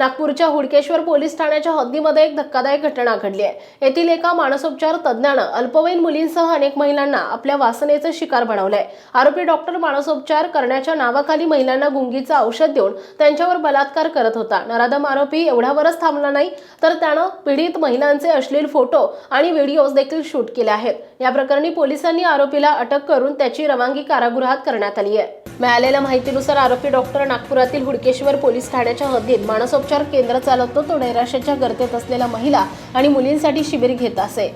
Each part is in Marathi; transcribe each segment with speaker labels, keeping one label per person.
Speaker 1: नागपूरच्या हुडकेश्वर पोलीस ठाण्याच्या हद्दीमध्ये एक धक्कादायक घटना घडली आहे. येथील एका मानसोपचार तज्ज्ञानं अल्पवयीन मुलींसह अनेक महिलांना आपल्या वासनेचं शिकार बनवलंय. आरोपी डॉक्टर मानसोपचार करण्याच्या नावाखाली महिलांना गुंगीचं औषध देऊन त्यांच्यावर बलात्कार करत होता. नराधम आरोपी एवढ्यावरच थांबला नाही तर त्यानं पीडित महिलांचे अश्लील फोटो आणि व्हिडिओज देखील शूट केले आहेत. या प्रकरणी पोलिसांनी आरोपीला अटक करून त्याची रवानगी कारागृहात करण्यात आली आहे. मिळालेल्या माहितीनुसार आरोपी डॉक्टर नागपुरातील हुडकेश्वर पोलीस ठाण्याच्या हद्दीत मानसोपचार केंद्र चालवतो तो नैराश्याच्या गर्तेत असलेल्या महिला आणि मुलींसाठी शिबिर घेत असे.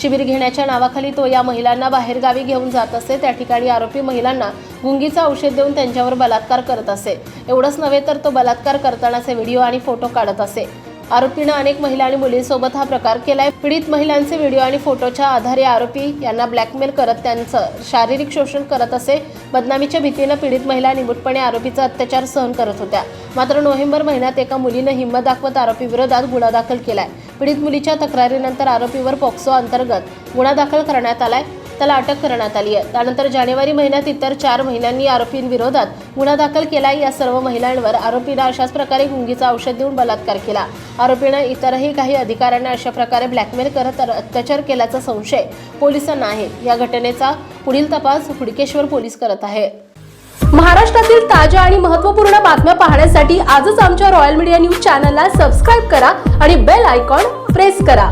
Speaker 1: शिबिर घेण्याच्या नावाखाली तो या महिलांना बाहेरगावी घेऊन जात असे. त्या ठिकाणी आरोपी महिलांना गुंगीचं औषध देऊन त्यांच्यावर बलात्कार करत असे. एवढंच नव्हे तर तो बलात्कार करतानाचे व्हिडिओ आणि फोटो काढत असे. आरोपीनं अनेक महिला आणि मुलींसोबत हा प्रकार केलाय. पीडित महिलांचे व्हिडिओ आणि फोटोच्या आधारे आरोपी यांना ब्लॅकमेल करत त्यांचं शारीरिक शोषण करत असे बदनामीच्या भीतीनं पीडित महिला निमूटपणे आरोपीचा अत्याचार सहन करत होत्या. मात्र नोव्हेंबर महिन्यात एका मुलीनं हिंमत दाखवत आरोपीविरोधात गुन्हा दाखल केलाय. पीडित मुलीच्या तक्रारीनंतर आरोपीवर पॉक्सो अंतर्गत गुन्हा दाखल करण्यात आलाय. त्याला अटक करण्यात आली आहे. त्यानंतर जानेवारी महिन्यात इतर चार महिलांनी आरोपींविरोधात गुन्हा दाखल केला या सर्व महिलांवर आरोपीनं अशाच प्रकारे गुंगीचा औषध देऊन बलात्कार केला. आरोपीनं इतरही काही अधिकाऱ्यांना अशा प्रकारे ब्लॅकमेल करत अत्याचार केल्याचा संशय पोलिसांना आहे. या घटनेचा पुढील तपास हुडकेश्वर पोलीस करत आहे. महाराष्ट्रातील ताज्या आणि महत्त्वपूर्ण बातम्या पाहण्यासाठी आजच आमच्या रॉयल मीडिया न्यूज चॅनलला सबस्क्राईब करा आणि बेल आयकॉन प्रेस करा.